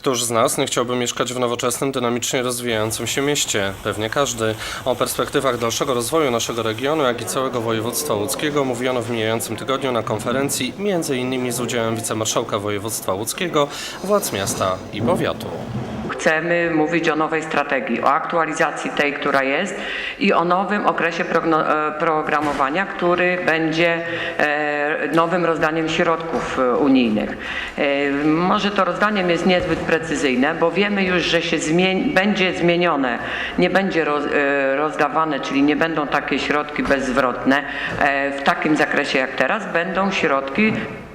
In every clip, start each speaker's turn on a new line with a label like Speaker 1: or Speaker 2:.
Speaker 1: Któż z nas nie chciałby mieszkać w nowoczesnym, dynamicznie rozwijającym się mieście? Pewnie każdy. O perspektywach dalszego rozwoju naszego regionu, jak i całego województwa łódzkiego mówiono w mijającym tygodniu na konferencji, między innymi z udziałem wicemarszałka województwa łódzkiego, władz miasta i powiatu.
Speaker 2: Chcemy mówić o nowej strategii, o aktualizacji tej, która jest i o nowym okresie e, programowania, który będzie e, nowym rozdaniem środków e, unijnych. Może to rozdaniem jest niezbyt precyzyjne, bo wiemy już, że się zmień- będzie zmienione, nie będzie roz, rozdawane, czyli nie będą takie środki bezzwrotne w takim zakresie jak teraz, będą środki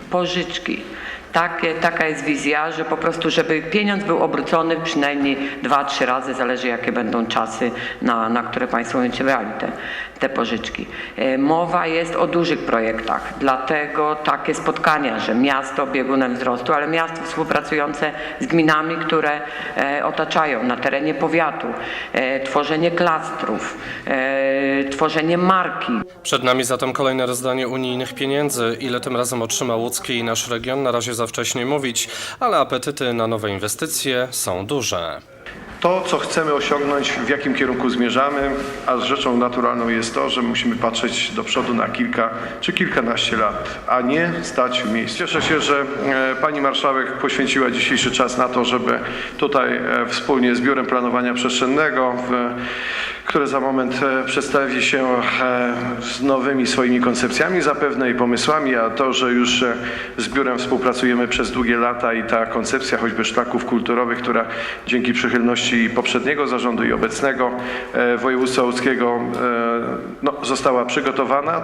Speaker 2: pożyczki. Takie, taka jest wizja, że po prostu, żeby pieniądz był obrócony przynajmniej dwa, trzy razy, zależy jakie będą czasy, na, na które Państwo będziecie brali te, te pożyczki. E, Mowa jest o dużych projektach, dlatego takie spotkania, że miasto biegunem wzrostu, ale miasto współpracujące z gminami, które e, otaczają na terenie powiatu, e, tworzenie klastrów, tworzenie marki,
Speaker 1: Przed nami zatem kolejne rozdanie unijnych pieniędzy. Ile tym razem otrzyma łódzki i nasz region, na razie za wcześnie mówić, ale apetyty na nowe inwestycje są duże.
Speaker 3: To, co chcemy osiągnąć, w jakim kierunku zmierzamy, a rzeczą naturalną jest to, że musimy patrzeć do przodu na kilka czy kilkanaście lat, a nie stać w miejscu. Cieszę się, że e, pani marszałek poświęciła dzisiejszy czas na to, żeby tutaj e, wspólnie z Biurem Planowania Przestrzennego, w, które za moment e, przedstawi się e, z nowymi swoimi koncepcjami zapewne i pomysłami, a to, że już e, z biurem współpracujemy przez długie lata i ta koncepcja choćby szlaków kulturowych, która dzięki przychylności poprzedniego zarządu i obecnego województwa łódzkiego no, została przygotowana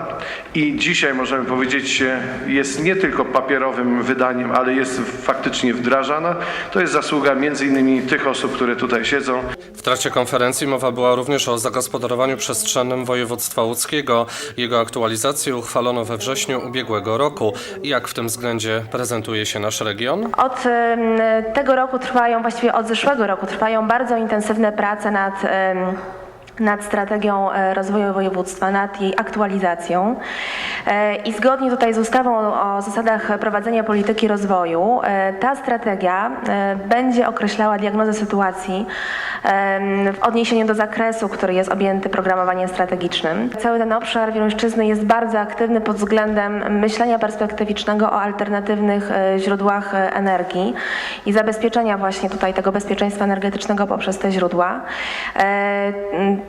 Speaker 3: i dzisiaj możemy powiedzieć jest nie tylko papierowym wydaniem, ale jest faktycznie wdrażana. To jest zasługa między innymi tych osób, które tutaj siedzą.
Speaker 1: W trakcie konferencji mowa była również o zagospodarowaniu przestrzennym województwa łódzkiego. Jego aktualizację uchwalono we wrześniu ubiegłego roku. Jak w tym względzie prezentuje się nasz region?
Speaker 4: Od tego roku trwają, właściwie od zeszłego roku trwają bardzo intensywne prace nad, nad strategią e, rozwoju województwa, nad jej aktualizacją. E, I zgodnie tutaj z ustawą o zasadach prowadzenia polityki rozwoju, e, ta strategia będzie określała diagnozę sytuacji w odniesieniu do zakresu, który jest objęty programowaniem strategicznym. Cały ten obszar Wieluńszczyzny jest bardzo aktywny pod względem myślenia perspektywicznego o alternatywnych źródłach energii i zabezpieczenia właśnie tutaj tego bezpieczeństwa energetycznego poprzez te źródła.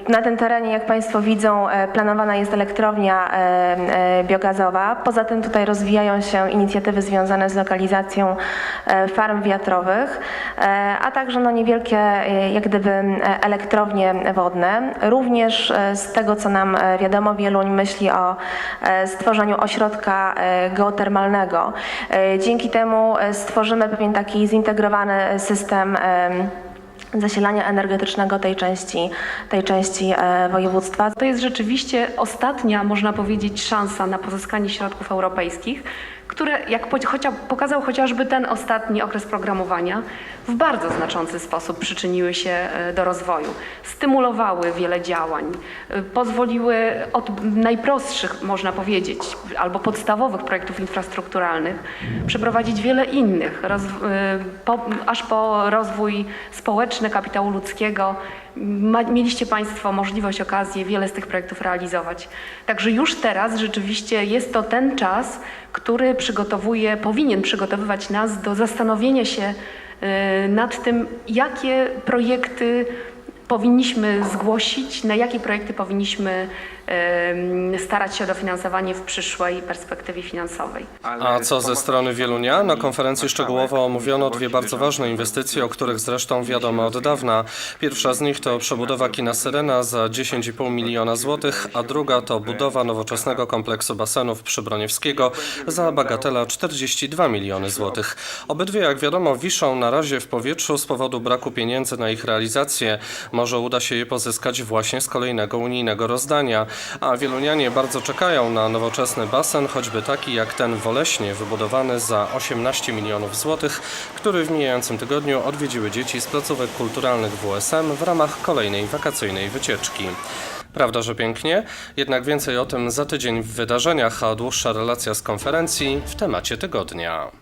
Speaker 4: Na tym terenie, jak Państwo widzą, e, planowana jest elektrownia e, e, biogazowa. Poza tym tutaj rozwijają się inicjatywy związane z lokalizacją farm wiatrowych, a także no niewielkie jak gdyby elektrownie wodne. Również z tego, co nam wiadomo, Wieluń myśli o stworzeniu ośrodka geotermalnego. Dzięki temu stworzymy pewien taki zintegrowany system em, zasilania energetycznego tej części, tej części e, województwa.
Speaker 5: To jest rzeczywiście ostatnia, można powiedzieć, szansa na pozyskanie środków europejskich, które, jak pokazał chociażby ten ostatni okres programowania, w bardzo znaczący sposób przyczyniły się e, do rozwoju. Stymulowały wiele działań, e, pozwoliły od najprostszych, można powiedzieć, albo podstawowych projektów infrastrukturalnych przeprowadzić wiele innych, aż po rozwój społeczny kapitału ludzkiego, Ma, mieliście Państwo możliwość, okazję wiele z tych projektów realizować. Także już teraz rzeczywiście jest to ten czas, który przygotowuje, powinien przygotowywać nas do zastanowienia się y, nad tym, jakie projekty powinniśmy zgłosić, na jakie projekty powinniśmy starać się o dofinansowanie w przyszłej perspektywie finansowej.
Speaker 1: A co ze strony Wielunia? Na konferencji szczegółowo omówiono dwie bardzo ważne inwestycje, o których zresztą wiadomo od dawna. Pierwsza z nich to przebudowa kina Syrena za 10,5 miliona złotych, a druga to budowa nowoczesnego kompleksu basenów Przybroniewskiego za bagatela 42 miliony złotych. Obydwie, jak wiadomo, wiszą na razie w powietrzu z powodu braku pieniędzy na ich realizację. Może uda się je pozyskać właśnie z kolejnego unijnego rozdania. A wielunianie bardzo czekają na nowoczesny basen, choćby taki jak ten w Oleśnie, wybudowany za 18 milionów złotych, który w mijającym tygodniu odwiedziły dzieci z placówek kulturalnych WSM w ramach kolejnej wakacyjnej wycieczki. Prawda, że pięknie? Jednak więcej o tym za tydzień w wydarzeniach, a dłuższa relacja z konferencji w temacie tygodnia.